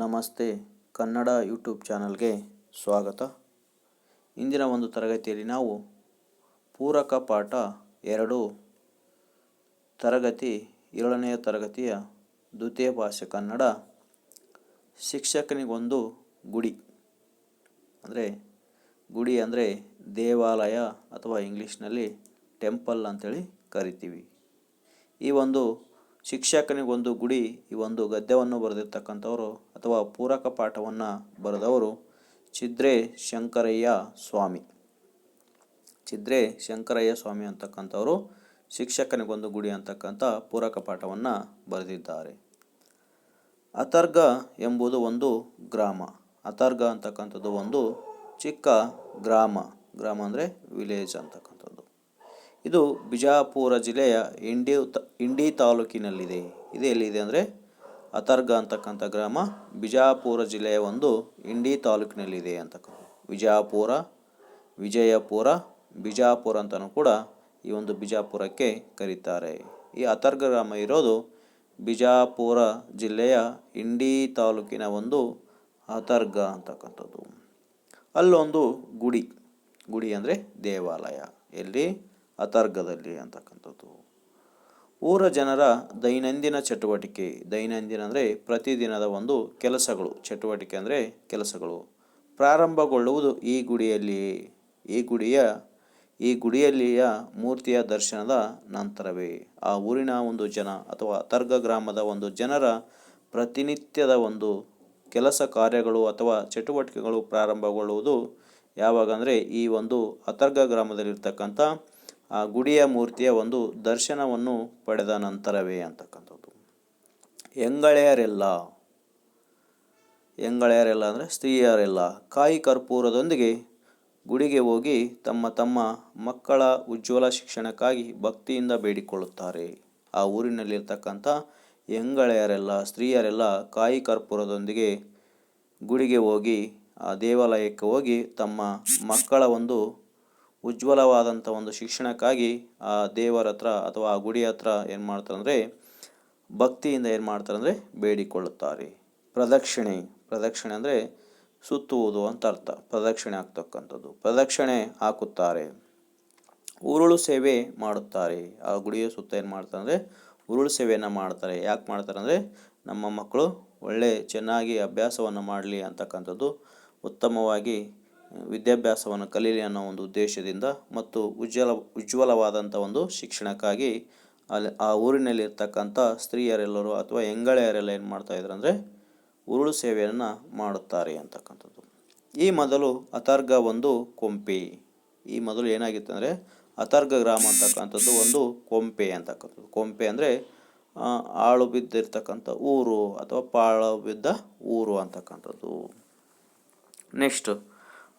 ನಮಸ್ತೆ ಕನ್ನಡ ಯೂಟ್ಯೂಬ್ ಚಾನಲ್ಗೆ ಸ್ವಾಗತ. ಇಂದಿನ ಒಂದು ತರಗತಿಯಲ್ಲಿ ನಾವು ಪೂರಕ ಪಾಠ ಎರಡು, ತರಗತಿ ಏಳನೆಯ ತರಗತಿಯ ದ್ವಿತೀಯ ಭಾಷೆ ಕನ್ನಡ. ಶಿಕ್ಷಕನಿಗೊಂದು ಗುಡಿ, ಅಂದರೆ ಗುಡಿ ಅಂದರೆ ದೇವಾಲಯ ಅಥವಾ ಇಂಗ್ಲೀಷ್ನಲ್ಲಿ ಟೆಂಪಲ್ ಅಂತೇಳಿ ಕರಿತೀವಿ. ಈ ಒಂದು ಶಿಕ್ಷಕನಿಗೊಂದು ಗುಡಿ, ಈ ಒಂದು ಗದ್ಯವನ್ನು ಬರೆದಿರ್ತಕ್ಕಂಥವರು ಅಥವಾ ಪೂರಕ ಪಾಠವನ್ನು ಬರೆದವರು ಚಿದ್ರೆ ಶಂಕರಯ್ಯ ಸ್ವಾಮಿ. ಚಿದ್ರೆ ಶಂಕರಯ್ಯ ಸ್ವಾಮಿ ಅಂತಕ್ಕಂಥವರು ಶಿಕ್ಷಕನಿಗೊಂದು ಗುಡಿ ಅಂತಕ್ಕಂಥ ಪೂರಕ ಪಾಠವನ್ನು ಬರೆದಿದ್ದಾರೆ. ಅತರ್ಗ ಎಂಬುದು ಒಂದು ಗ್ರಾಮ. ಅತರ್ಗ ಅಂತಕ್ಕಂಥದ್ದು ಒಂದು ಚಿಕ್ಕ ಗ್ರಾಮ. ಗ್ರಾಮ ಅಂದರೆ ವಿಲೇಜ್ ಅಂತಕ್ಕಂಥದ್ದು. ಇದು ಬಿಜಾಪುರ ಜಿಲ್ಲೆಯ ಇಂಡಿ ಇಂಡಿ ತಾಲೂಕಿನಲ್ಲಿದೆ. ಇದು ಎಲ್ಲಿದೆ ಅಂದರೆ ಅತರ್ಗ ಅಂತಕ್ಕಂಥ ಗ್ರಾಮ ಬಿಜಾಪುರ ಜಿಲ್ಲೆಯ ಒಂದು ಇಂಡಿ ತಾಲೂಕಿನಲ್ಲಿದೆ ಅಂತಕ್ಕಂಥ ವಿಜಾಪುರ, ವಿಜಯಪುರ, ಬಿಜಾಪುರ ಅಂತಲೂ ಕೂಡ ಈ ಒಂದು ಬಿಜಾಪುರಕ್ಕೆ ಕರೀತಾರೆ. ಈ ಅತರ್ಗ ಗ್ರಾಮ ಇರೋದು ಬಿಜಾಪುರ ಜಿಲ್ಲೆಯ ಇಂಡಿ ತಾಲೂಕಿನ ಒಂದು ಅತರ್ಗ ಅಂತಕ್ಕಂಥದ್ದು. ಅಲ್ಲೊಂದು ಗುಡಿ ಗುಡಿ ಅಂದರೆ ದೇವಾಲಯ. ಎಲ್ಲಿ? ಅತರ್ಗದಲ್ಲಿ ಅಂತಕ್ಕಂಥದ್ದು. ಊರ ಜನರ ದೈನಂದಿನ ಚಟುವಟಿಕೆ. ದೈನಂದಿನ ಅಂದರೆ ಪ್ರತಿದಿನದ ಒಂದು ಕೆಲಸಗಳು. ಚಟುವಟಿಕೆ ಅಂದರೆ ಕೆಲಸಗಳು. ಪ್ರಾರಂಭಗೊಳ್ಳುವುದು ಈ ಗುಡಿಯಲ್ಲಿ. ಈ ಗುಡಿಯ, ಈ ಗುಡಿಯಲ್ಲಿಯ ಮೂರ್ತಿಯ ದರ್ಶನದ ನಂತರವೇ. ಆ ಊರಿನ ಒಂದು ಜನ ಅಥವಾ ತರ್ಗ ಗ್ರಾಮದ ಒಂದು ಜನರ ಪ್ರತಿನಿತ್ಯದ ಒಂದು ಕೆಲಸ ಕಾರ್ಯಗಳು ಅಥವಾ ಚಟುವಟಿಕೆಗಳು ಪ್ರಾರಂಭಗೊಳ್ಳುವುದು ಯಾವಾಗ ಅಂದರೆ ಈ ಒಂದು ಅತರ್ಗ ಗ್ರಾಮದಲ್ಲಿರ್ತಕ್ಕಂಥ ಆ ಗುಡಿಯ ಮೂರ್ತಿಯ ಒಂದು ದರ್ಶನವನ್ನು ಪಡೆದ ನಂತರವೇ ಅಂತಕ್ಕಂಥದ್ದು. ಎಂಗಳೆಯರೆಲ್ಲ ಎಂಗಳೆಯರೆಲ್ಲ ಅಂದರೆ ಸ್ತ್ರೀಯರೆಲ್ಲ. ಕಾಯಿ ಕರ್ಪೂರದೊಂದಿಗೆ ಗುಡಿಗೆ ಹೋಗಿ ತಮ್ಮ ತಮ್ಮ ಮಕ್ಕಳ ಉಜ್ವಲ ಶಿಕ್ಷಣಕ್ಕಾಗಿ ಭಕ್ತಿಯಿಂದ ಬೇಡಿಕೊಳ್ಳುತ್ತಾರೆ. ಆ ಊರಿನಲ್ಲಿರ್ತಕ್ಕಂಥ ಎಂಗಳೆಯರೆಲ್ಲ ಸ್ತ್ರೀಯರೆಲ್ಲ ಕಾಯಿ ಕರ್ಪೂರದೊಂದಿಗೆ ಗುಡಿಗೆ ಹೋಗಿ ಆ ದೇವಾಲಯಕ್ಕೆ ಹೋಗಿ ತಮ್ಮ ಮಕ್ಕಳ ಒಂದು ಉಜ್ವಲವಾದಂಥ ಒಂದು ಶಿಕ್ಷಣಕ್ಕಾಗಿ ಆ ದೇವರ ಹತ್ರ ಅಥವಾ ಆ ಗುಡಿ ಹತ್ರ ಏನು ಮಾಡ್ತಾರೆ ಅಂದರೆ, ಭಕ್ತಿಯಿಂದ ಏನು ಮಾಡ್ತಾರೆ ಅಂದರೆ ಬೇಡಿಕೊಳ್ಳುತ್ತಾರೆ. ಪ್ರದಕ್ಷಿಣೆ ಪ್ರದಕ್ಷಿಣೆ ಅಂದರೆ ಸುತ್ತುವುದು ಅಂತ ಅರ್ಥ. ಪ್ರದಕ್ಷಿಣೆ ಆಗ್ತಕ್ಕಂಥದ್ದು. ಪ್ರದಕ್ಷಿಣೆ ಹಾಕುತ್ತಾರೆ. ಉರುಳು ಸೇವೆ ಮಾಡುತ್ತಾರೆ. ಆ ಗುಡಿಯ ಸುತ್ತ ಏನು ಮಾಡ್ತಾರೆ ಅಂದರೆ, ಉರುಳು ಸೇವೆಯನ್ನು ಮಾಡ್ತಾರೆ. ಯಾಕೆ ಮಾಡ್ತಾರೆ ಅಂದರೆ, ನಮ್ಮ ಮಕ್ಕಳು ಒಳ್ಳೆ ಚೆನ್ನಾಗಿ ಅಭ್ಯಾಸವನ್ನು ಮಾಡಲಿ ಅಂತಕ್ಕಂಥದ್ದು ಉತ್ತಮವಾಗಿ ವಿದ್ಯಾಭ್ಯಾಸವನ್ನು ಕಲೀಲಿ ಅನ್ನೋ ಒಂದು ಉದ್ದೇಶದಿಂದ ಮತ್ತು ಉಜ್ವಲ ಉಜ್ವಲವಾದಂಥ ಒಂದು ಶಿಕ್ಷಣಕ್ಕಾಗಿ ಅಲ್ಲಿ ಆ ಊರಿನಲ್ಲಿರ್ತಕ್ಕಂಥ ಸ್ತ್ರೀಯರೆಲ್ಲರೂ ಅಥವಾ ಹೆಂಗಳೆಯರೆಲ್ಲ ಏನು ಮಾಡ್ತಾ ಇದ್ರು ಅಂದರೆ ಉರುಳು ಸೇವೆಯನ್ನು ಮಾಡುತ್ತಾರೆ ಅಂತಕ್ಕಂಥದ್ದು. ಈ ಮೊದಲು ಅತರ್ಗ ಒಂದು ಕೊಂಪೆ. ಈ ಮೊದಲು ಏನಾಗಿತ್ತು ಅಂದರೆ ಅತರ್ಗ ಗ್ರಾಮ ಅಂತಕ್ಕಂಥದ್ದು ಒಂದು ಕೊಂಪೆ ಅಂತಕ್ಕಂಥದ್ದು. ಕೊಂಪೆ ಅಂದರೆ ಆಳು ಬಿದ್ದಿರ್ತಕ್ಕಂಥ ಊರು ಅಥವಾ ಪಾಳು ಬಿದ್ದ ಊರು ಅಂತಕ್ಕಂಥದ್ದು. ನೆಕ್ಸ್ಟ್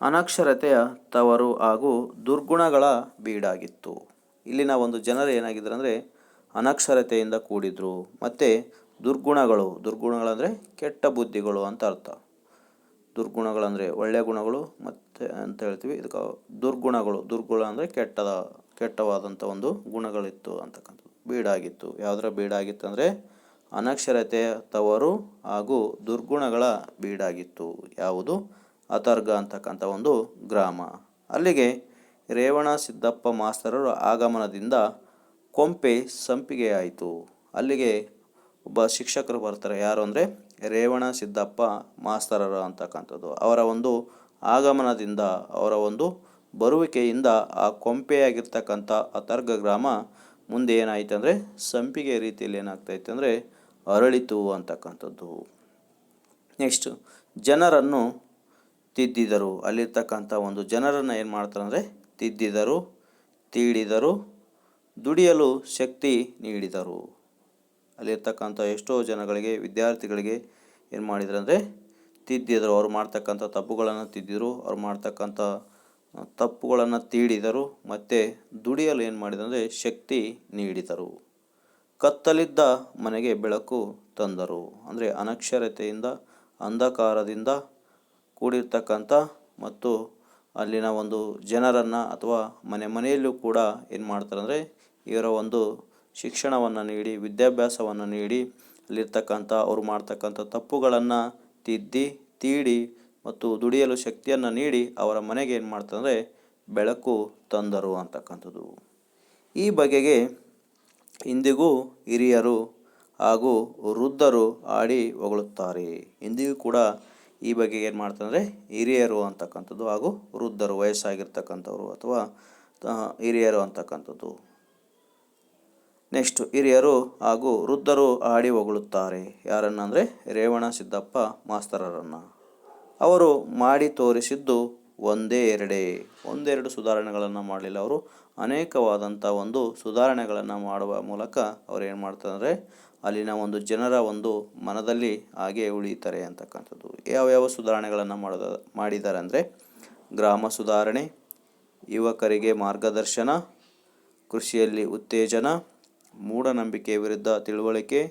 ಅನಕ್ಷರತೆಯ ತವರು ಹಾಗೂ ದುರ್ಗುಣಗಳ ಬೀಡಾಗಿತ್ತು. ಇಲ್ಲಿನ ಒಂದು ಜನರು ಏನಾಗಿದ್ರು ಅಂದರೆ ಅನಕ್ಷರತೆಯಿಂದ ಕೂಡಿದ್ರು. ಮತ್ತು ದುರ್ಗುಣಗಳು ದುರ್ಗುಣಗಳಂದರೆ ಕೆಟ್ಟ ಬುದ್ಧಿಗಳು ಅಂತ ಅರ್ಥ. ದುರ್ಗುಣಗಳಂದರೆ ಒಳ್ಳೆಯ ಗುಣಗಳು ಮತ್ತು ಅಂತ ಹೇಳ್ತೀವಿ. ಇದಕ್ಕೆ ದುರ್ಗುಣಗಳು, ದುರ್ಗುಣ ಅಂದರೆ ಕೆಟ್ಟದ ಕೆಟ್ಟವಾದಂಥ ಒಂದು ಗುಣಗಳಿತ್ತು ಅಂತಕ್ಕಂಥದ್ದು. ಬೀಡಾಗಿತ್ತು. ಯಾವುದರ ಬೀಡಾಗಿತ್ತು ಅಂದರೆ ಅನಕ್ಷರತೆಯ ತವರು ಹಾಗೂ ದುರ್ಗುಣಗಳ ಬೀಡಾಗಿತ್ತು. ಯಾವುದು? ಅತರ್ಗ ಅಂತಕ್ಕಂಥ ಒಂದು ಗ್ರಾಮ. ಅಲ್ಲಿಗೆ ರೇವಣ ಸಿದ್ದಪ್ಪ ಮಾಸ್ತರರ ಆಗಮನದಿಂದ ಕೊಂಪೆ ಸಂಪಿಗೆ ಆಯಿತು. ಅಲ್ಲಿಗೆ ಒಬ್ಬ ಶಿಕ್ಷಕರು ಬರ್ತಾರೆ. ಯಾರು ಅಂದರೆ ರೇವಣ ಸಿದ್ದಪ್ಪ ಮಾಸ್ತರರು ಅಂತಕ್ಕಂಥದ್ದು. ಅವರ ಒಂದು ಆಗಮನದಿಂದ, ಅವರ ಒಂದು ಬರುವಿಕೆಯಿಂದ ಆ ಕೊಂಪೆಯಾಗಿರ್ತಕ್ಕಂಥ ಅತರ್ಗ ಗ್ರಾಮ ಮುಂದೆ ಏನಾಯಿತು ಅಂದರೆ ಸಂಪಿಗೆ ರೀತಿಯಲ್ಲಿ ಏನಾಗ್ತಾಯಿತ್ತು ಅಂದರೆ ಅರಳಿತು ಅಂತಕ್ಕಂಥದ್ದು. ನೆಕ್ಸ್ಟ್ ಜನರನ್ನು ತಿದ್ದಿದರು. ಅಲ್ಲಿರ್ತಕ್ಕಂಥ ಒಂದು ಜನರನ್ನು ಏನು ಮಾಡ್ತಾರೆ ಅಂದರೆ ತಿದ್ದಿದರು, ತೀಡಿದರು, ದುಡಿಯಲು ಶಕ್ತಿ ನೀಡಿದರು. ಅಲ್ಲಿರ್ತಕ್ಕಂಥ ಎಷ್ಟೋ ಜನಗಳಿಗೆ, ವಿದ್ಯಾರ್ಥಿಗಳಿಗೆ ಏನು ಮಾಡಿದ್ರು ಅಂದರೆ ತಿದ್ದಿದರು. ಅವ್ರು ಮಾಡ್ತಕ್ಕಂಥ ತಪ್ಪುಗಳನ್ನು ತಿದ್ದಿದರು ಅವ್ರು ಮಾಡ್ತಕ್ಕಂಥ ತಪ್ಪುಗಳನ್ನು ತೀಡಿದರು, ಮತ್ತು ದುಡಿಯಲು ಏನು ಮಾಡಿದ್ರು ಅಂದರೆ ಶಕ್ತಿ ನೀಡಿದರು. ಕತ್ತಲಿದ್ದ ಮನೆಗೆ ಬೆಳಕು ತಂದರು. ಅಂದರೆ ಅನಕ್ಷರತೆಯಿಂದ, ಅಂಧಕಾರದಿಂದ ಕೂಡಿರ್ತಕ್ಕಂಥ ಮತ್ತು ಅಲ್ಲಿನ ಒಂದು ಜನರನ್ನು ಅಥವಾ ಮನೆ ಮನೆಯಲ್ಲೂ ಕೂಡ ಏನು ಮಾಡ್ತಾರೆ ಅಂದರೆ ಇವರ ಒಂದು ಶಿಕ್ಷಣವನ್ನು ನೀಡಿ, ವಿದ್ಯಾಭ್ಯಾಸವನ್ನು ನೀಡಿ, ಅಲ್ಲಿರ್ತಕ್ಕಂಥ ಅವರು ಮಾಡ್ತಕ್ಕಂಥ ತಪ್ಪುಗಳನ್ನು ತಿದ್ದಿ, ತೀಡಿ ಮತ್ತು ದುಡಿಯಲು ಶಕ್ತಿಯನ್ನು ನೀಡಿ ಅವರ ಮನೆಗೆ ಏನು ಮಾಡ್ತಂದರೆ ಬೆಳಕು ತಂದರು ಅಂತಕ್ಕಂಥದ್ದು. ಈ ಬಗೆಗೆ ಇಂದಿಗೂ ಹಿರಿಯರು ಹಾಗೂ ವೃದ್ಧರು ಆಡಿ ಹೊಗಳುತ್ತಾರೆ. ಇಂದಿಗೂ ಕೂಡ ಈ ಬಗ್ಗೆ ಏನು ಮಾಡ್ತಾರೆ ಹಿರಿಯರು ಅಂತಕ್ಕಂಥದ್ದು ಹಾಗೂ ವೃದ್ಧರು, ವಯಸ್ಸಾಗಿರ್ತಕ್ಕಂಥವ್ರು ಅಥವಾ ಹಿರಿಯರು ಅಂತಕ್ಕಂಥದ್ದು. ನೆಕ್ಸ್ಟ್ ಹಿರಿಯರು ಹಾಗೂ ವೃದ್ಧರು ಆಡಿ ಹೊಗಳುತ್ತಾರೆ. ಯಾರನ್ನಂದರೆ ರೇವಣ, ಸಿದ್ದಪ್ಪ ಮಾಸ್ತರರನ್ನು. ಅವರು ಮಾಡಿ ತೋರಿಸಿದ್ದು ಒಂದೇ ಎರಡೇ. ಒಂದೆರಡು ಸುಧಾರಣೆಗಳನ್ನು ಮಾಡಲಿಲ್ಲ. ಅವರು ಅನೇಕವಾದಂಥ ಒಂದು ಸುಧಾರಣೆಗಳನ್ನು ಮಾಡುವ ಮೂಲಕ ಅವ್ರು ಏನು ಮಾಡ್ತಾರೆ ಅಲ್ಲಿನ ಒಂದು ಜನರ ಒಂದು ಮನದಲ್ಲಿ ಹಾಗೆ ಉಳಿತಾರೆ ಅಂತಕ್ಕಂಥದ್ದು. ಯಾವ್ಯಾವ ಸುಧಾರಣೆಗಳನ್ನು ಮಾಡೋದ ಮಾಡಿದ್ದಾರೆ ಅಂದರೆ ಗ್ರಾಮ ಸುಧಾರಣೆ, ಯುವಕರಿಗೆ ಮಾರ್ಗದರ್ಶನ, ಕೃಷಿಯಲ್ಲಿ ಉತ್ತೇಜನ, ಮೂಢನಂಬಿಕೆ ವಿರುದ್ಧ ತಿಳುವಳಿಕೆ,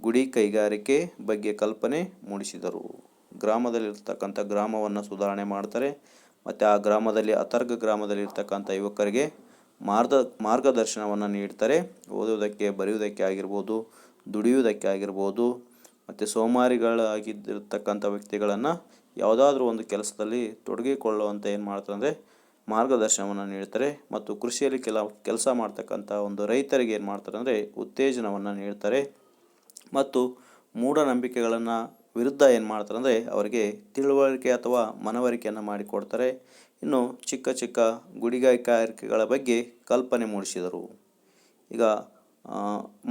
ಗುಡಿ ಕೈಗಾರಿಕೆ ಬಗ್ಗೆ ಕಲ್ಪನೆ ಮೂಡಿಸಿದರು. ಗ್ರಾಮದಲ್ಲಿರ್ತಕ್ಕಂಥ ಗ್ರಾಮವನ್ನು ಸುಧಾರಣೆ ಮಾಡ್ತಾರೆ. ಮತ್ತು ಆ ಗ್ರಾಮದಲ್ಲಿ ಅತರ್ಗ ಗ್ರಾಮದಲ್ಲಿರ್ತಕ್ಕಂಥ ಯುವಕರಿಗೆ ಮಾರ್ಗ ಮಾರ್ಗದರ್ಶನವನ್ನು ನೀಡ್ತಾರೆ. ಓದುವುದಕ್ಕೆ, ಬರೆಯುವುದಕ್ಕೆ ಆಗಿರ್ಬೋದು ದುಡಿಯುವುದಕ್ಕೆ ಆಗಿರ್ಬೋದು ಮತ್ತು ಸೋಮಾರಿಗಳಾಗಿದ್ದಿರ್ತಕ್ಕಂಥ ವ್ಯಕ್ತಿಗಳನ್ನು ಯಾವುದಾದ್ರೂ ಒಂದು ಕೆಲಸದಲ್ಲಿ ತೊಡಗಿಕೊಳ್ಳುವಂತ ಏನು ಮಾಡ್ತಾರೆ ಅಂದರೆ ಮಾರ್ಗದರ್ಶನವನ್ನು ನೀಡ್ತಾರೆ ಮತ್ತು ಕೃಷಿಯಲ್ಲಿ ಕೆಲ ಕೆಲಸ ಮಾಡ್ತಕ್ಕಂಥ ಒಂದು ರೈತರಿಗೆ ಏನು ಮಾಡ್ತಾರೆ ಅಂದರೆ ಉತ್ತೇಜನವನ್ನು ನೀಡ್ತಾರೆ ಮತ್ತು ಮೂಢನಂಬಿಕೆಗಳನ್ನು ವಿರುದ್ಧ ಏನು ಮಾಡ್ತಾರೆ ಅಂದರೆ ಅವರಿಗೆ ತಿಳುವಳಿಕೆ ಅಥವಾ ಮನವರಿಕೆಯನ್ನು ಮಾಡಿಕೊಡ್ತಾರೆ. ಇನ್ನು ಚಿಕ್ಕ ಚಿಕ್ಕ ಗುಡಿಗಾರಿಕೆಗಳ ಬಗ್ಗೆ ಕಲ್ಪನೆ ಮೂಡಿಸಿದರು. ಈಗ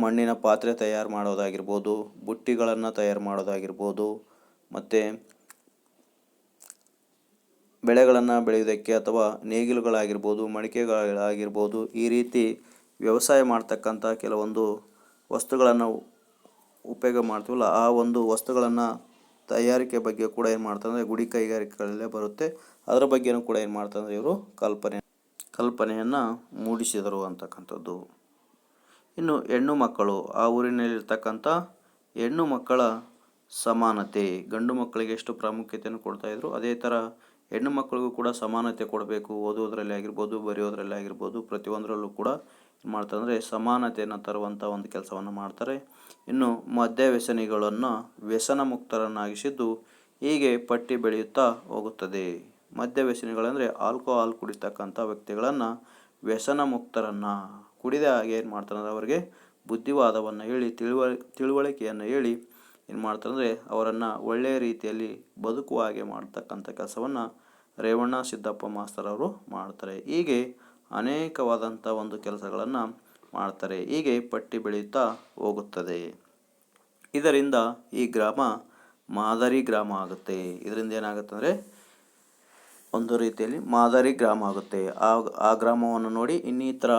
ಮಣ್ಣಿನ ಪಾತ್ರೆ ತಯಾರು ಮಾಡೋದಾಗಿರ್ಬೋದು, ಬುಟ್ಟಿಗಳನ್ನು ತಯಾರು ಮಾಡೋದಾಗಿರ್ಬೋದು, ಮತ್ತು ಬೆಳೆಗಳನ್ನು ಬೆಳೆಯೋದಕ್ಕೆ ಅಥವಾ ನೇಗಿಲುಗಳಾಗಿರ್ಬೋದು, ಮಡಿಕೆಗಳಾಗಿರ್ಬೋದು ಈ ರೀತಿ ವ್ಯವಸಾಯ ಮಾಡ್ತಕ್ಕಂಥ ಕೆಲವೊಂದು ವಸ್ತುಗಳನ್ನು ಉಪಯೋಗ ಮಾಡ್ತೀವಲ್ಲ, ಆ ಒಂದು ವಸ್ತುಗಳನ್ನು ತಯಾರಿಕೆ ಬಗ್ಗೆ ಕೂಡ ಏನು ಮಾಡ್ತಾರೆ ಗುಡಿ ಕೈಗಾರಿಕೆಗಳಲ್ಲೇ ಬರುತ್ತೆ. ಅದರ ಬಗ್ಗೆನೂ ಕೂಡ ಏನು ಮಾಡ್ತಾರೆ ಇವರು ಕಲ್ಪನೆ, ಕಲ್ಪನೆಯನ್ನು ಮೂಡಿಸಿದರು ಅಂತಕ್ಕಂಥದ್ದು. ಇನ್ನು ಹೆಣ್ಣು ಮಕ್ಕಳು, ಆ ಊರಿನಲ್ಲಿರ್ತಕ್ಕಂಥ ಹೆಣ್ಣು ಮಕ್ಕಳ ಸಮಾನತೆ. ಗಂಡು ಮಕ್ಕಳಿಗೆ ಎಷ್ಟು ಪ್ರಾಮುಖ್ಯತೆಯನ್ನು ಕೊಡ್ತಾ ಇದ್ರು, ಅದೇ ಥರ ಹೆಣ್ಣು ಮಕ್ಕಳಿಗೂ ಕೂಡ ಸಮಾನತೆ ಕೊಡಬೇಕು. ಓದೋದ್ರಲ್ಲಿ ಆಗಿರ್ಬೋದು, ಬರೆಯೋದ್ರಲ್ಲಿ ಆಗಿರ್ಬೋದು, ಪ್ರತಿಯೊಂದರಲ್ಲೂ ಕೂಡ ಏನು ಮಾಡ್ತಾರೆ ಅಂದರೆ ಸಮಾನತೆಯನ್ನು ತರುವಂಥ ಒಂದು ಕೆಲಸವನ್ನು ಮಾಡ್ತಾರೆ. ಇನ್ನು ಮದ್ಯ ವ್ಯಸನಿಗಳನ್ನು ವ್ಯಸನ ಮುಕ್ತರನ್ನಾಗಿಸಿದ್ದು ಹೀಗೆ ಪಟ್ಟಿ ಬೆಳೆಯುತ್ತಾ ಹೋಗುತ್ತದೆ. ಮದ್ಯ ವ್ಯಸನಿಗಳಂದರೆ ಆಲ್ಕೋಹಾಲ್ ಕುಡಿತಕ್ಕಂಥ ವ್ಯಕ್ತಿಗಳನ್ನು ವ್ಯಸನ ಮುಕ್ತರನ್ನು. ಕುಡಿದ ಹಾಗೆ ಏನು ಮಾಡ್ತಾರೆ ಅಂದರೆ ಅವರಿಗೆ ಬುದ್ಧಿವಾದವನ್ನು ಹೇಳಿ, ತಿಳುವ, ತಿಳುವಳಿಕೆಯನ್ನು ಹೇಳಿ ಏನು ಮಾಡ್ತಾರೆ ಅವರನ್ನು ಒಳ್ಳೆಯ ರೀತಿಯಲ್ಲಿ ಬದುಕುವ ಹಾಗೆ ಮಾಡ್ತಕ್ಕಂಥ ಕೆಲಸವನ್ನು ರೇವಣ್ಣ, ಸಿದ್ದಪ್ಪ ಮಾಸ್ತರ್ ಅವರು ಮಾಡ್ತಾರೆ. ಹೀಗೆ ಅನೇಕವಾದಂಥ ಒಂದು ಕೆಲಸಗಳನ್ನು ಮಾಡ್ತಾರೆ. ಹೀಗೆ ಪಟ್ಟಿ ಬೆಳೆಯುತ್ತಾ ಹೋಗುತ್ತದೆ. ಇದರಿಂದ ಈ ಗ್ರಾಮ ಮಾದರಿ ಗ್ರಾಮ ಆಗುತ್ತೆ. ಇದರಿಂದ ಏನಾಗುತ್ತೆ ಅಂದರೆ ಒಂದು ರೀತಿಯಲ್ಲಿ ಮಾದರಿ ಗ್ರಾಮ ಆಗುತ್ತೆ. ಆ ಆ ಗ್ರಾಮವನ್ನು ನೋಡಿ ಇನ್ನಿತರ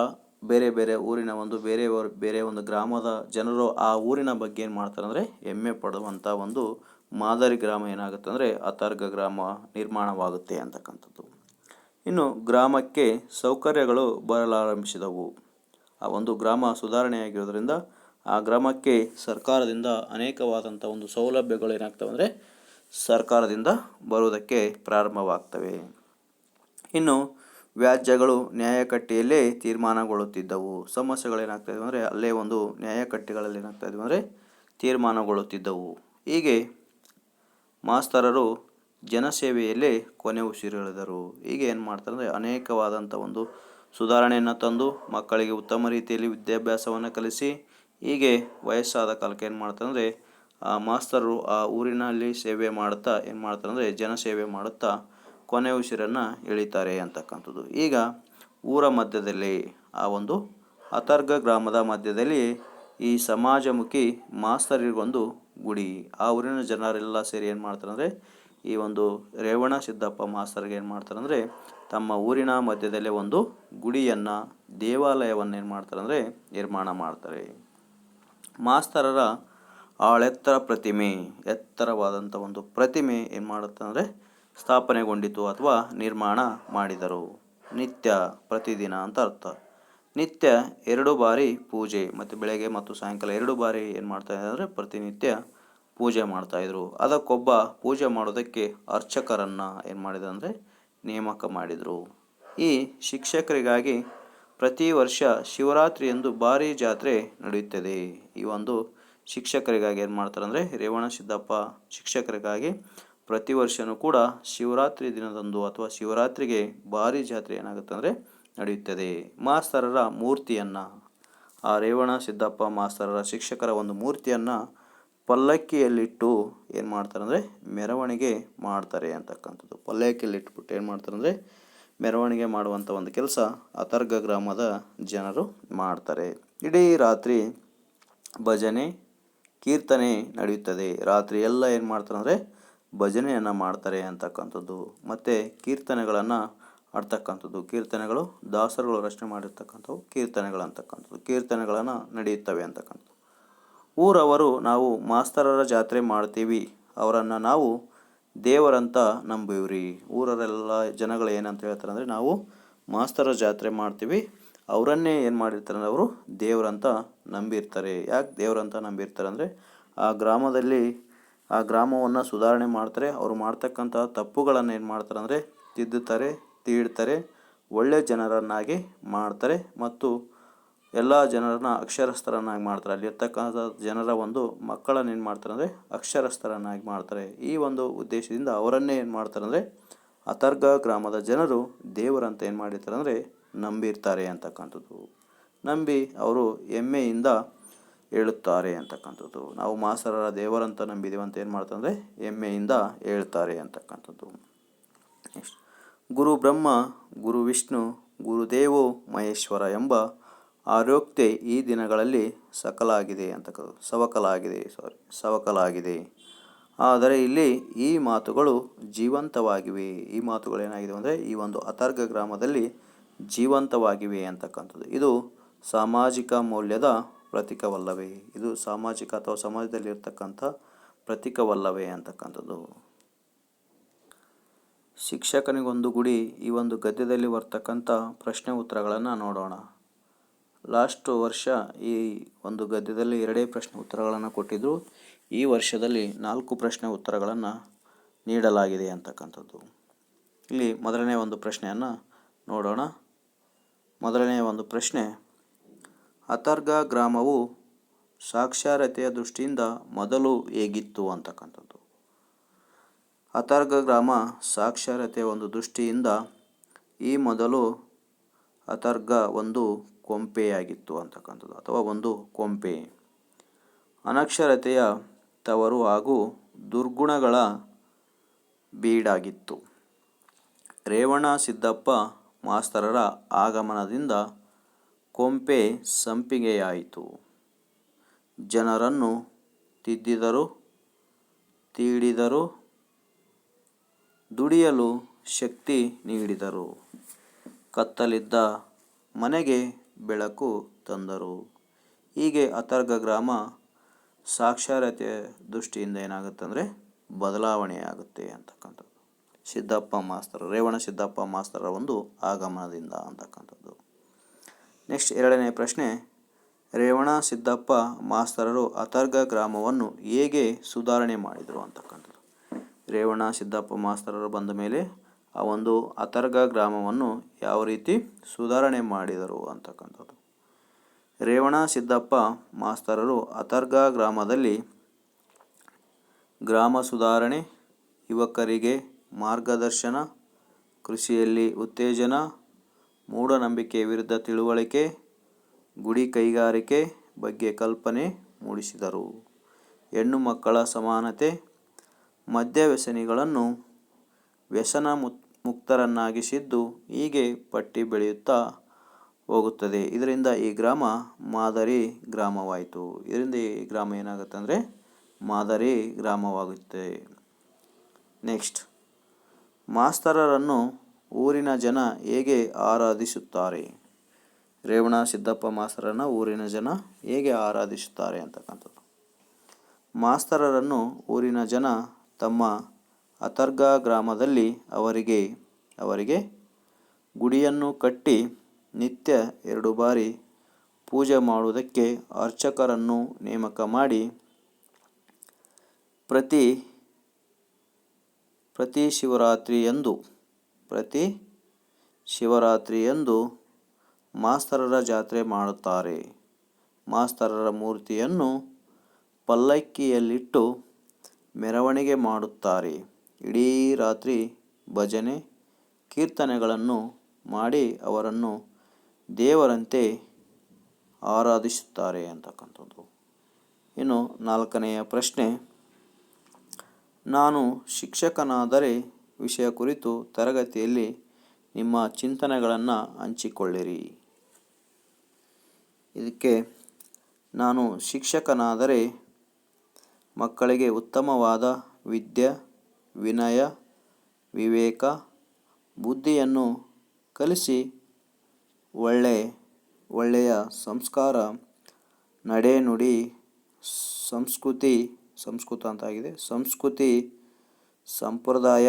ಬೇರೆ ಬೇರೆ ಊರಿನ ಒಂದು ಬೇರೆ ಬೇರೆ ಒಂದು ಗ್ರಾಮದ ಜನರು ಆ ಊರಿನ ಬಗ್ಗೆ ಏನು ಮಾಡ್ತಾರೆ ಅಂದರೆ ಹೆಮ್ಮೆ ಪಡುವಂಥ ಒಂದು ಮಾದರಿ ಗ್ರಾಮ ಏನಾಗುತ್ತೆ ಅಂದರೆ ಅತರ್ಗ ಗ್ರಾಮ ನಿರ್ಮಾಣವಾಗುತ್ತೆ ಅಂತಕ್ಕಂಥದ್ದು. ಇನ್ನು ಗ್ರಾಮಕ್ಕೆ ಸೌಕರ್ಯಗಳು ಬರಲಾರಂಭಿಸಿದವು. ಆ ಒಂದು ಗ್ರಾಮ ಸುಧಾರಣೆಯಾಗಿರೋದ್ರಿಂದ ಆ ಗ್ರಾಮಕ್ಕೆ ಸರ್ಕಾರದಿಂದ ಅನೇಕವಾದಂಥ ಒಂದು ಸೌಲಭ್ಯಗಳು ಏನಾಗ್ತವೆ ಅಂದರೆ ಸರ್ಕಾರದಿಂದ ಬರುವುದಕ್ಕೆ ಪ್ರಾರಂಭವಾಗ್ತವೆ. ಇನ್ನು ವ್ಯಾಜ್ಯಗಳು ನ್ಯಾಯಕಟ್ಟೆಯಲ್ಲೇ ತೀರ್ಮಾನಗೊಳ್ಳುತ್ತಿದ್ದವು. ಸಮಸ್ಯೆಗಳು ಏನಾಗ್ತಾ ಇದ್ವು ಅಂದರೆ, ಅಲ್ಲೇ ಒಂದು ನ್ಯಾಯಕಟ್ಟೆಗಳಲ್ಲಿ ಏನಾಗ್ತಾ ಇದ್ವು ಅಂದರೆ, ತೀರ್ಮಾನಗೊಳ್ಳುತ್ತಿದ್ದವು. ಹೀಗೆ ಮಾಸ್ತರರು ಜನಸೇವೆಯಲ್ಲೇ ಕೊನೆ ಉಸಿರೆಳೆದರು. ಹೀಗೆ ಏನು ಮಾಡ್ತಾರೆ ಅಂದರೆ ಅನೇಕವಾದಂಥ ಒಂದು ಸುಧಾರಣೆಯನ್ನು ತಂದು, ಮಕ್ಕಳಿಗೆ ಉತ್ತಮ ರೀತಿಯಲ್ಲಿ ವಿದ್ಯಾಭ್ಯಾಸವನ್ನು ಕಲಿಸಿ, ಹೀಗೆ ವಯಸ್ಸಾದ ಕಾಲಕ್ಕೆ ಏನು ಮಾಡ್ತಾರೆ ಅಂದರೆ, ಆ ಮಾಸ್ತರು ಆ ಊರಿನಲ್ಲಿ ಸೇವೆ ಮಾಡುತ್ತಾ, ಏನು ಮಾಡ್ತಾರೆ ಅಂದರೆ, ಜನಸೇವೆ ಮಾಡುತ್ತಾ ಕೊನೆ ಉಸಿರನ್ನು ಎಳಿತಾರೆ ಅಂತಕ್ಕಂಥದ್ದು. ಈಗ ಊರ ಮಧ್ಯದಲ್ಲಿ ಆ ಒಂದು ಅತರ್ಗ ಗ್ರಾಮದ ಮಧ್ಯದಲ್ಲಿ ಈ ಸಮಾಜಮುಖಿ ಮಾಸ್ತರಿಗೊಂದು ಗುಡಿ. ಆ ಊರಿನ ಜನರೆಲ್ಲ ಸೇರಿ ಏನು ಮಾಡ್ತಾರೆ ಅಂದರೆ ಈ ಒಂದು ರೇವಣ ಸಿದ್ದಪ್ಪ ಮಾಸ್ತರ್ಗೆ ಏನು ಮಾಡ್ತಾರೆ ಅಂದರೆ ತಮ್ಮ ಊರಿನ ಮಧ್ಯದಲ್ಲೇ ಒಂದು ಗುಡಿಯನ್ನು, ದೇವಾಲಯವನ್ನು ಏನು ಮಾಡ್ತಾರೆ ಅಂದರೆ ನಿರ್ಮಾಣ ಮಾಡ್ತಾರೆ. ಮಾಸ್ತರರ ಆಳೆತ್ತರ ಪ್ರತಿಮೆ ಎತ್ತರವಾದಂಥ ಒಂದು ಪ್ರತಿಮೆ ಏನು ಮಾಡುತ್ತೆ ಅಂದರೆ ಸ್ಥಾಪನೆಗೊಂಡಿತು ಅಥವಾ ನಿರ್ಮಾಣ ಮಾಡಿದರು. ನಿತ್ಯ, ಪ್ರತಿದಿನ ಅಂತ ಅರ್ಥ. ನಿತ್ಯ ಎರಡು ಬಾರಿ ಪೂಜೆ ಮತ್ತು ಬೆಳಗ್ಗೆ ಮತ್ತು ಸಾಯಂಕಾಲ ಎರಡು ಬಾರಿ ಏನು ಮಾಡ್ತಾ ಇದ್ದಾರೆ ಅಂದರೆ ಪ್ರತಿನಿತ್ಯ ಪೂಜೆ ಮಾಡ್ತಾಯಿದ್ರು ಅದಕ್ಕೊಬ್ಬ ಪೂಜೆ ಮಾಡೋದಕ್ಕೆ ಅರ್ಚಕರನ್ನು ಏನು ಮಾಡಿದ್ರು ಅಂದರೆ ನೇಮಕ ಮಾಡಿದರು. ಈ ಶಿಕ್ಷಕರಿಗಾಗಿ ಪ್ರತಿ ವರ್ಷ ಶಿವರಾತ್ರಿ ಎಂದು ಭಾರೀ ಜಾತ್ರೆ ನಡೆಯುತ್ತದೆ. ಈ ಒಂದು ಶಿಕ್ಷಕರಿಗಾಗಿ ಏನು ಮಾಡ್ತಾರೆ ಅಂದರೆ ರೇವಣ ಸಿದ್ದಪ್ಪ ಶಿಕ್ಷಕರಿಗಾಗಿ ಪ್ರತಿ ವರ್ಷವೂ ಕೂಡ ಶಿವರಾತ್ರಿ ದಿನದಂದು ಅಥವಾ ಶಿವರಾತ್ರಿಗೆ ಭಾರಿ ಜಾತ್ರೆ ಏನಾಗುತ್ತೆ ಅಂದರೆ ನಡೆಯುತ್ತದೆ. ಮಾಸ್ತರರ ಮೂರ್ತಿಯನ್ನು, ಆ ರೇವಣ, ಸಿದ್ದಪ್ಪ ಮಾಸ್ತರರ ಶಿಕ್ಷಕರ ಒಂದು ಮೂರ್ತಿಯನ್ನು ಪಲ್ಲಕ್ಕಿಯಲ್ಲಿಟ್ಟು ಏನು ಮಾಡ್ತಾರೆ ಅಂದರೆ ಮೆರವಣಿಗೆ ಮಾಡ್ತಾರೆ ಅಂತಕ್ಕಂಥದ್ದು. ಪಲ್ಲಕ್ಕಿಯಲ್ಲಿಟ್ಬಿಟ್ಟು ಏನು ಮಾಡ್ತಾರೆ ಅಂದರೆ ಮೆರವಣಿಗೆ ಮಾಡುವಂಥ ಒಂದು ಕೆಲಸ ಅತರ್ಗ ಗ್ರಾಮದ ಜನರು ಮಾಡ್ತಾರೆ. ಇಡೀ ರಾತ್ರಿ ಭಜನೆ, ಕೀರ್ತನೆ ನಡೆಯುತ್ತದೆ. ರಾತ್ರಿ ಎಲ್ಲ ಏನು ಮಾಡ್ತಾರೆ ಅಂದರೆ ಭಜನೆಯನ್ನು ಮಾಡ್ತಾರೆ ಅಂತಕ್ಕಂಥದ್ದು, ಮತ್ತು ಕೀರ್ತನೆಗಳನ್ನು ಆಡ್ತಕ್ಕಂಥದ್ದು ಕೀರ್ತನೆಗಳು ದಾಸರುಗಳು ರಚನೆ ಮಾಡಿರ್ತಕ್ಕಂಥವು ಕೀರ್ತನೆಗಳು ಅಂತಕ್ಕಂಥದ್ದು. ಕೀರ್ತನೆಗಳನ್ನು ನಡೆಯುತ್ತವೆ ಅಂತಕ್ಕಂಥದ್ದು. ಊರವರು ನಾವು ಮಾಸ್ತರರ ಜಾತ್ರೆ ಮಾಡ್ತೀವಿ, ಅವರನ್ನು ನಾವು ದೇವರಂತ ನಂಬಿವ್ರಿ. ಊರರೆಲ್ಲ ಜನಗಳು ಏನಂತ ಹೇಳ್ತಾರೆ ಅಂದರೆ ನಾವು ಮಾಸ್ತರ ಜಾತ್ರೆ ಮಾಡ್ತೀವಿ, ಅವರನ್ನೇ ಏನು ಮಾಡಿರ್ತಾರೆ ಅಂದ್ರೆ ಅವರು ದೇವರಂತ ನಂಬಿರ್ತಾರೆ. ಯಾಕೆ ದೇವರಂತ ನಂಬಿರ್ತಾರೆ ಅಂದರೆ ಆ ಗ್ರಾಮದಲ್ಲಿ ಆ ಗ್ರಾಮವನ್ನು ಸುಧಾರಣೆ ಮಾಡ್ತಾರೆ. ಅವರು ಮಾಡ್ತಕ್ಕಂಥ ತಪ್ಪುಗಳನ್ನು ಏನು ಮಾಡ್ತಾರೆ ಅಂದರೆ ತಿದ್ದುತ್ತಾರೆ, ತೀಡ್ತಾರೆ ಒಳ್ಳೆಯ ಜನರನ್ನಾಗಿ ಮಾಡ್ತಾರೆ ಮತ್ತು ಎಲ್ಲ ಜನರನ್ನ ಅಕ್ಷರಸ್ಥರನ್ನಾಗಿ ಮಾಡ್ತಾರೆ. ಅಲ್ಲಿರ್ತಕ್ಕಂಥ ಜನರ ಒಂದು ಮಕ್ಕಳನ್ನು ಏನು ಮಾಡ್ತಾರೆ ಅಂದರೆ ಅಕ್ಷರಸ್ಥರನ್ನಾಗಿ ಮಾಡ್ತಾರೆ. ಈ ಒಂದು ಉದ್ದೇಶದಿಂದ ಅವರನ್ನೇ ಏನು ಮಾಡ್ತಾರೆ ಅಂದರೆ ಅತರ್ಗ ಗ್ರಾಮದ ಜನರು ದೇವರಂತ ಏನು ಮಾಡಿರ್ತಾರೆ ಅಂದರೆ ನಂಬಿರ್ತಾರೆ ಅಂತಕ್ಕಂಥದ್ದು. ನಂಬಿ ಅವರು ಹೆಮ್ಮೆಯಿಂದ ಹೇಳುತ್ತಾರೆ ಅಂತಕ್ಕಂಥದ್ದು. ನಾವು ಮಾಸರರ ದೇವರಂತ ನಂಬಿದ್ದೀವಿ ಅಂತ ಏನು ಮಾಡ್ತಂದರೆ ಹೆಮ್ಮೆಯಿಂದ ಹೇಳ್ತಾರೆ ಅಂತಕ್ಕಂಥದ್ದು. ನೆಕ್ಸ್ಟ್. ಗುರು ಬ್ರಹ್ಮ, ಗುರು ವಿಷ್ಣು ಗುರುದೇವೋ ಮಹೇಶ್ವರ ಎಂಬ ಆರೋಕ್ತೆ ಈ ದಿನಗಳಲ್ಲಿ ಸಕಲಾಗಿದೆ ಅಂತಕ್ಕಂಥದ್ದು. ಸವಕಲಾಗಿದೆ ಸಾರಿ ಸವಕಲಾಗಿದೆ. ಆದರೆ ಇಲ್ಲಿ ಈ ಮಾತುಗಳು ಜೀವಂತವಾಗಿವೆ. ಈ ಮಾತುಗಳು ಏನಾಗಿದೆ ಅಂದರೆ ಈ ಒಂದು ಅತರ್ಗ ಗ್ರಾಮದಲ್ಲಿ ಜೀವಂತವಾಗಿವೆ ಅಂತಕ್ಕಂಥದ್ದು. ಇದು ಸಾಮಾಜಿಕ ಮೌಲ್ಯದ ಪ್ರತೀಕವಲ್ಲವೇ? ಇದು ಸಾಮಾಜಿಕ ಅಥವಾ ಸಮಾಜದಲ್ಲಿ ಇರ್ತಕ್ಕಂಥ ಪ್ರತೀಕವಲ್ಲವೇ ಅಂತಕ್ಕಂಥದ್ದು. ಶಿಕ್ಷಕನಿಗೊಂದು ಗುಡಿ, ಈ ಒಂದು ಗದ್ಯದಲ್ಲಿ ಬರ್ತಕ್ಕಂಥ ಪ್ರಶ್ನೆ ಉತ್ತರಗಳನ್ನು ನೋಡೋಣ. ಲಾಸ್ಟ್ ವರ್ಷ ಈ ಒಂದು ಗದ್ಯದಲ್ಲಿ ಎರಡೇ ಪ್ರಶ್ನೆ ಉತ್ತರಗಳನ್ನು ಕೊಟ್ಟಿದ್ದು ಈ ವರ್ಷದಲ್ಲಿ ನಾಲ್ಕು ಪ್ರಶ್ನೆ ಉತ್ತರಗಳನ್ನು ನೀಡಲಾಗಿದೆ ಅಂತಕ್ಕಂಥದ್ದು. ಇಲ್ಲಿ ಮೊದಲನೇ ಒಂದು ಪ್ರಶ್ನೆಯನ್ನು ನೋಡೋಣ. ಮೊದಲನೆಯ ಒಂದು ಪ್ರಶ್ನೆ ಅತರ್ಗ ಗ್ರಾಮವು ಸಾಕ್ಷರತೆಯ ದೃಷ್ಟಿಯಿಂದ ಮೊದಲು ಹೇಗಿತ್ತು ಅಂತಕ್ಕಂಥದ್ದು. ಅತರ್ಗ ಗ್ರಾಮ ಸಾಕ್ಷರತೆಯ ಒಂದು ದೃಷ್ಟಿಯಿಂದ ಈ ಮೊದಲು ಅತರ್ಗ ಒಂದು ಕೊಂಪೆಯಾಗಿತ್ತು ಅಂತಕ್ಕಂಥದ್ದು, ಅಥವಾ ಒಂದು ಕೊಂಪೆ. ಅನಕ್ಷರತೆಯ ತವರು ಹಾಗೂ ದುರ್ಗುಣಗಳ ಬೀಡಾಗಿತ್ತು. ರೇವಣ, ಸಿದ್ದಪ್ಪ ಮಾಸ್ತರರ ಆಗಮನದಿಂದ ಕೊಂಪೆ ಸಂಪಿಗೆಯಾಯಿತು. ಜನರನ್ನು ತಿದ್ದಿದರು, ತೀಡಿದರು, ದುಡಿಯಲು ಶಕ್ತಿ ನೀಡಿದರು. ಕತ್ತಲಿದ್ದ ಮನೆಗೆ ಬೆಳಕು ತಂದರು. ಹೀಗೆ ಅತರ್ಗ ಗ್ರಾಮ ಸಾಕ್ಷರತೆಯ ದೃಷ್ಟಿಯಿಂದ ಏನಾಗುತ್ತೆ ಅಂದರೆ ಬದಲಾವಣೆಯಾಗುತ್ತೆ ಅಂತಕ್ಕಂಥದ್ದು. ಸಿದ್ದಪ್ಪ ಮಾಸ್ತರ, ರೇವಣ ಸಿದ್ದಪ್ಪ ಮಾಸ್ತರ ಒಂದು ಆಗಮನದಿಂದ ಅಂತಕ್ಕಂಥದ್ದು. ನೆಕ್ಸ್ಟ್ ಎರಡನೇ ಪ್ರಶ್ನೆ, ರೇವಣ ಸಿದ್ದಪ್ಪ ಮಾಸ್ತರರು ಅತರ್ಗ ಗ್ರಾಮವನ್ನು ಹೇಗೆ ಸುಧಾರಣೆ ಮಾಡಿದರು ಅಂತಕ್ಕಂಥದ್ದು. ರೇವಣ ಸಿದ್ದಪ್ಪ ಮಾಸ್ತರರು ಬಂದ ಮೇಲೆ ಆ ಒಂದು ಅತರ್ಗ ಗ್ರಾಮವನ್ನು ಯಾವ ರೀತಿ ಸುಧಾರಣೆ ಮಾಡಿದರು ಅಂತಕ್ಕಂಥದ್ದು. ರೇವಣ ಸಿದ್ದಪ್ಪ ಮಾಸ್ತರರು ಅತರ್ಗ ಗ್ರಾಮದಲ್ಲಿ ಗ್ರಾಮ ಸುಧಾರಣೆ, ಯುವಕರಿಗೆ ಮಾರ್ಗದರ್ಶನ, ಕೃಷಿಯಲ್ಲಿ ಉತ್ತೇಜನ ಮೂಢನಂಬಿಕೆ ವಿರುದ್ಧ ತಿಳುವಳಿಕೆ, ಗುಡಿ ಕೈಗಾರಿಕೆ ಬಗ್ಗೆ ಕಲ್ಪನೆ ಮೂಡಿಸಿದರು. ಹೆಣ್ಣು ಮಕ್ಕಳ ಸಮಾನತೆ, ಮದ್ಯ ವ್ಯಸನಿಗಳನ್ನು ವ್ಯಸನ ಮುಕ್ತರನ್ನಾಗಿಸಿದ್ದು ಹೀಗೆ ಪಟ್ಟಿ ಬೆಳೆಯುತ್ತಾ ಹೋಗುತ್ತದೆ. ಇದರಿಂದ ಈ ಗ್ರಾಮ ಮಾದರಿ ಗ್ರಾಮವಾಯಿತು. ಇದರಿಂದ ಈ ಗ್ರಾಮ ಏನಾಗುತ್ತೆ ಅಂದರೆ ಮಾದರಿ ಗ್ರಾಮವಾಗುತ್ತೆ. ನೆಕ್ಸ್ಟ್, ಮಾಸ್ತರರನ್ನು ಊರಿನ ಜನ ಹೇಗೆ ಆರಾಧಿಸುತ್ತಾರೆ? ರೇವಣ, ಸಿದ್ದಪ್ಪ ಮಾಸ್ತರನ್ನು ಊರಿನ ಜನ ಹೇಗೆ ಆರಾಧಿಸುತ್ತಾರೆ ಅಂತಕ್ಕಂಥದ್ದು. ಮಾಸ್ತರರನ್ನು ಊರಿನ ಜನ ತಮ್ಮ ಅತರ್ಗ ಗ್ರಾಮದಲ್ಲಿ ಅವರಿಗೆ ಅವರಿಗೆ ಗುಡಿಯನ್ನು ಕಟ್ಟಿ ನಿತ್ಯ ಎರಡು ಬಾರಿ ಪೂಜೆ ಮಾಡುವುದಕ್ಕೆ ಅರ್ಚಕರನ್ನು ನೇಮಕ ಮಾಡಿ ಪ್ರತಿ ಪ್ರತಿ ಶಿವರಾತ್ರಿಯಂದು ಪ್ರತಿ ಶಿವರಾತ್ರಿಯಂದು ಮಾಸ್ತರರ ಜಾತ್ರೆ ಮಾಡುತ್ತಾರೆ. ಮಾಸ್ತರರ ಮೂರ್ತಿಯನ್ನು ಪಲ್ಲಕ್ಕಿಯಲ್ಲಿಟ್ಟು ಮೆರವಣಿಗೆ ಮಾಡುತ್ತಾರೆ. ಇಡೀ ರಾತ್ರಿ ಭಜನೆ, ಕೀರ್ತನೆಗಳನ್ನು ಮಾಡಿ ಅವರನ್ನು ದೇವರಂತೆ ಆರಾಧಿಸುತ್ತಾರೆ ಅಂತಕ್ಕಂಥದ್ದು. ಇನ್ನು ನಾಲ್ಕನೆಯ ಪ್ರಶ್ನೆ, ನಾನು ಶಿಕ್ಷಕನಾದರೆ ವಿಷಯ ಕುರಿತು ತರಗತಿಯಲ್ಲಿ ನಿಮ್ಮ ಚಿಂತನೆಗಳನ್ನು ಹಂಚಿಕೊಳ್ಳಿರಿ. ಇದಕ್ಕೆ ನಾನು ಶಿಕ್ಷಕನಾದರೆ ಮಕ್ಕಳಿಗೆ ಉತ್ತಮವಾದ ವಿದ್ಯೆ, ವಿನಯ, ವಿವೇಕ, ಬುದ್ಧಿಯನ್ನು ಕಲಿಸಿ ಒಳ್ಳೆ, ಒಳ್ಳೆಯ ಸಂಸ್ಕಾರ ನಡೆನುಡಿ ಸಂಸ್ಕೃತಿ, ಸಂಸ್ಕೃತ ಅಂತಾಗಿದೆ ಸಂಸ್ಕೃತಿ ಸಂಪ್ರದಾಯ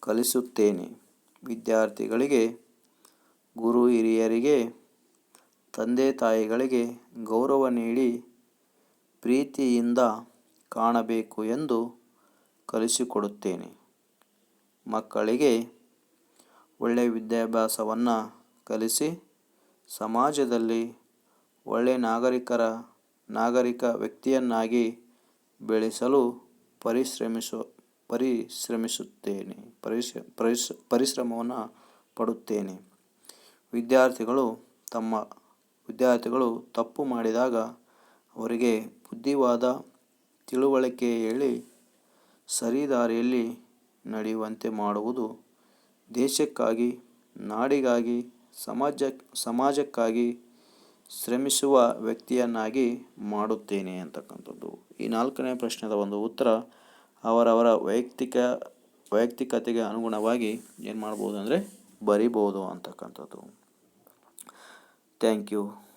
ಕಲಿಸುತ್ತೇನೆ. ವಿದ್ಯಾರ್ಥಿಗಳಿಗೆ, ಗುರು ಹಿರಿಯರಿಗೆ, ತಂದೆ ತಾಯಿಗಳಿಗೆ ಗೌರವ ನೀಡಿ ಪ್ರೀತಿಯಿಂದ ಕಾಣಬೇಕು ಎಂದು ಕಲಿಸಿಕೊಡುತ್ತೇನೆ. ಮಕ್ಕಳಿಗೆ ಒಳ್ಳೆಯ ವಿದ್ಯಾಭ್ಯಾಸವನ್ನು ಕಲಿಸಿ ಸಮಾಜದಲ್ಲಿ ಒಳ್ಳೆಯ ನಾಗರಿಕರ, ನಾಗರಿಕ ವ್ಯಕ್ತಿಯನ್ನಾಗಿ ಬೆಳೆಸಲು ಪರಿಶ್ರಮಿಸು ಪರಿಶ್ರಮಿಸುತ್ತೇನೆ ಪರಿಶ್ರ ಪರಿಶ್ರ ಪರಿಶ್ರಮವನ್ನು ಪಡುತ್ತೇನೆ. ವಿದ್ಯಾರ್ಥಿಗಳು ತಮ್ಮ, ವಿದ್ಯಾರ್ಥಿಗಳು ತಪ್ಪು ಮಾಡಿದಾಗ ಅವರಿಗೆ ಬುದ್ಧಿವಾದ ತಿಳುವಳಿಕೆ ಹೇಳಿ ಸರಿದಾರಿಯಲ್ಲಿ ನಡೆಯುವಂತೆ ಮಾಡುವುದು ದೇಶಕ್ಕಾಗಿ, ನಾಡಿಗಾಗಿ, ಸಮಾಜ, ಸಮಾಜಕ್ಕಾಗಿ ಶ್ರಮಿಸುವ ವ್ಯಕ್ತಿಯನ್ನಾಗಿ ಮಾಡುತ್ತೇನೆ ಅಂತಕ್ಕಂಥದ್ದು. ಈ ನಾಲ್ಕನೇ ಪ್ರಶ್ನೆದ ಒಂದು ಉತ್ತರ ಅವರವರ ವೈಯಕ್ತಿಕ ವೈಯಕ್ತಿಕತೆಗೆ ಅನುಗುಣವಾಗಿ ಏನು ಮಾಡ್ಬೋದು ಅಂದರೆ ಬರಿಬೋದು ಅಂತಕ್ಕಂಥದ್ದು. Thank you